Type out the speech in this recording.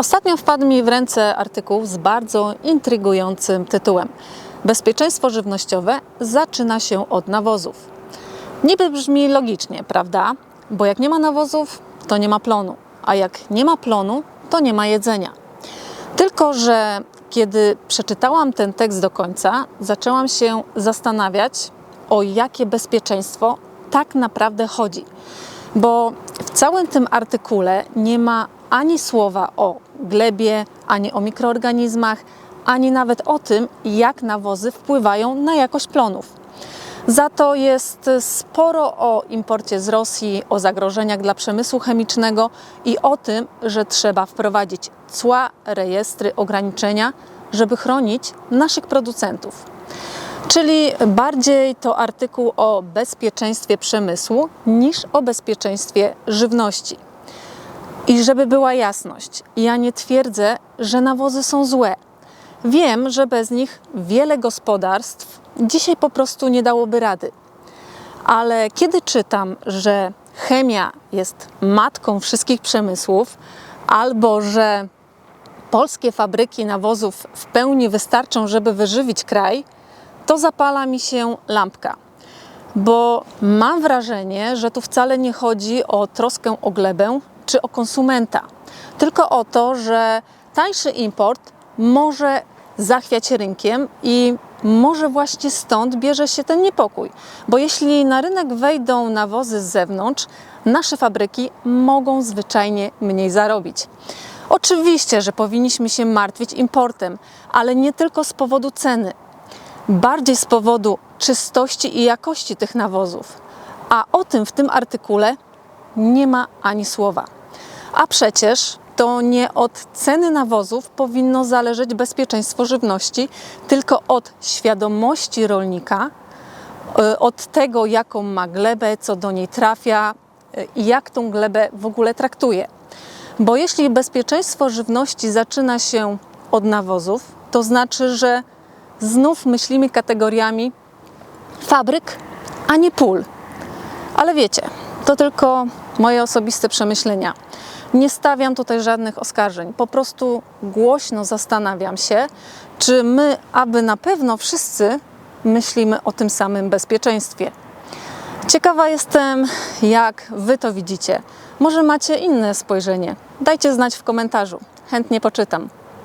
Ostatnio wpadł mi w ręce artykuł z bardzo intrygującym tytułem Bezpieczeństwo żywnościowe zaczyna się od nawozów. Niby brzmi logicznie, prawda? Bo jak nie ma nawozów, to nie ma plonu, a jak nie ma plonu, to nie ma jedzenia. Tylko, że kiedy przeczytałam ten tekst do końca, zaczęłam się zastanawiać, o jakie bezpieczeństwo tak naprawdę chodzi. Bo w całym tym artykule nie ma ani słowa o glebie, ani o mikroorganizmach, ani nawet o tym, jak nawozy wpływają na jakość plonów. Za to jest sporo o imporcie z Rosji, o zagrożeniach dla przemysłu chemicznego i o tym, że trzeba wprowadzić cła, rejestry, ograniczenia, żeby chronić naszych producentów. Czyli bardziej to artykuł o bezpieczeństwie przemysłu niż o bezpieczeństwie żywności. I żeby była jasność, ja nie twierdzę, że nawozy są złe. Wiem, że bez nich wiele gospodarstw dzisiaj po prostu nie dałoby rady. Ale kiedy czytam, że chemia jest matką wszystkich przemysłów, albo że polskie fabryki nawozów w pełni wystarczą, żeby wyżywić kraj, to zapala mi się lampka. Bo mam wrażenie, że tu wcale nie chodzi o troskę o glebę czy o konsumenta, tylko o to, że tańszy import może zachwiać rynkiem i może właśnie stąd bierze się ten niepokój. Bo jeśli na rynek wejdą nawozy z zewnątrz, nasze fabryki mogą zwyczajnie mniej zarobić. Oczywiście, że powinniśmy się martwić importem, ale nie tylko z powodu ceny, bardziej z powodu czystości i jakości tych nawozów. A o tym w tym artykule nie ma ani słowa. A przecież to nie od ceny nawozów powinno zależeć bezpieczeństwo żywności, tylko od świadomości rolnika, y, od tego, jaką ma glebę, co do niej trafia y, i jak tą glebę w ogóle traktuje. Bo jeśli bezpieczeństwo żywności zaczyna się od nawozów, to znaczy, że znów myślimy kategoriami fabryk, a nie pól. Ale wiecie, to tylko moje osobiste przemyślenia. Nie stawiam tutaj żadnych oskarżeń. Po prostu głośno zastanawiam się, czy my, aby na pewno wszyscy myślimy o tym samym bezpieczeństwie. Ciekawa jestem, jak Wy to widzicie. Może macie inne spojrzenie? Dajcie znać w komentarzu. Chętnie poczytam.